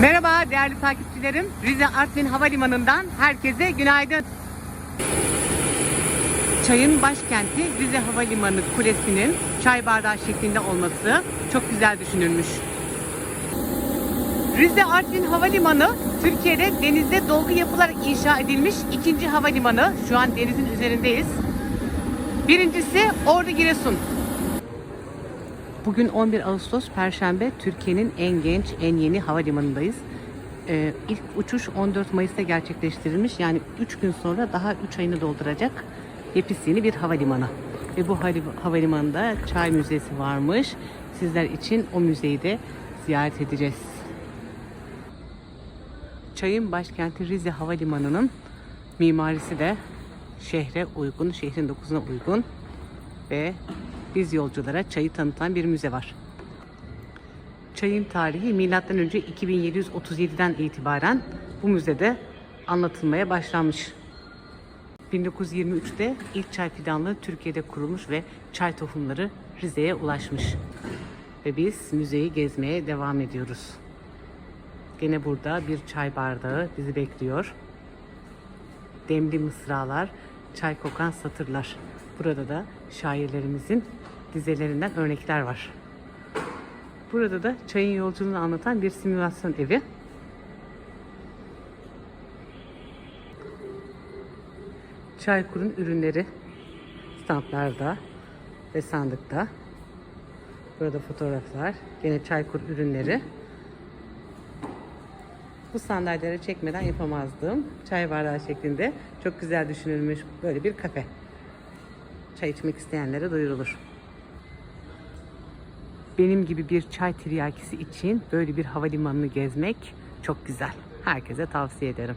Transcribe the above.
Merhaba değerli takipçilerim. Rize Artvin Havalimanı'ndan herkese günaydın. Çayın başkenti Rize Havalimanı Kulesi'nin çay bardağı şeklinde olması çok güzel düşünülmüş. Rize Artvin Havalimanı Türkiye'de denizde dolgu yapılarak inşa edilmiş ikinci havalimanı. Şu an denizin üzerindeyiz. Birincisi Ordu Giresun. Bugün 11 Ağustos Perşembe Türkiye'nin en genç, en yeni havalimanındayız. Ee, ilk uçuş 14 Mayıs'ta gerçekleştirilmiş. Yani 3 gün sonra daha 3 ayını dolduracak yepyeni bir havalimanı. Ve bu havalimanında çay müzesi varmış. Sizler için o müzeyi de ziyaret edeceğiz. Çayın başkenti Rize Havalimanı'nın mimarisi de şehre uygun, şehrin dokusuna uygun ve biz yolculara çayı tanıtan bir müze var. Çayın tarihi önce 2737'den itibaren bu müzede anlatılmaya başlanmış. 1923'te ilk çay fidanlığı Türkiye'de kurulmuş ve çay tohumları Rize'ye ulaşmış. Ve biz müzeyi gezmeye devam ediyoruz. Gene burada bir çay bardağı bizi bekliyor. Demli mısralar, çay kokan satırlar. Burada da şairlerimizin dizelerinden örnekler var. Burada da çayın yolculuğunu anlatan bir simülasyon evi. Çaykur'un ürünleri standlarda ve sandıkta. Burada fotoğraflar. Gene Çaykur ürünleri. Bu sandalyeleri çekmeden yapamazdım. Çay bardağı şeklinde çok güzel düşünülmüş böyle bir kafe. Çay içmek isteyenlere duyurulur. Benim gibi bir çay tiryakisi için böyle bir havalimanını gezmek çok güzel. Herkese tavsiye ederim.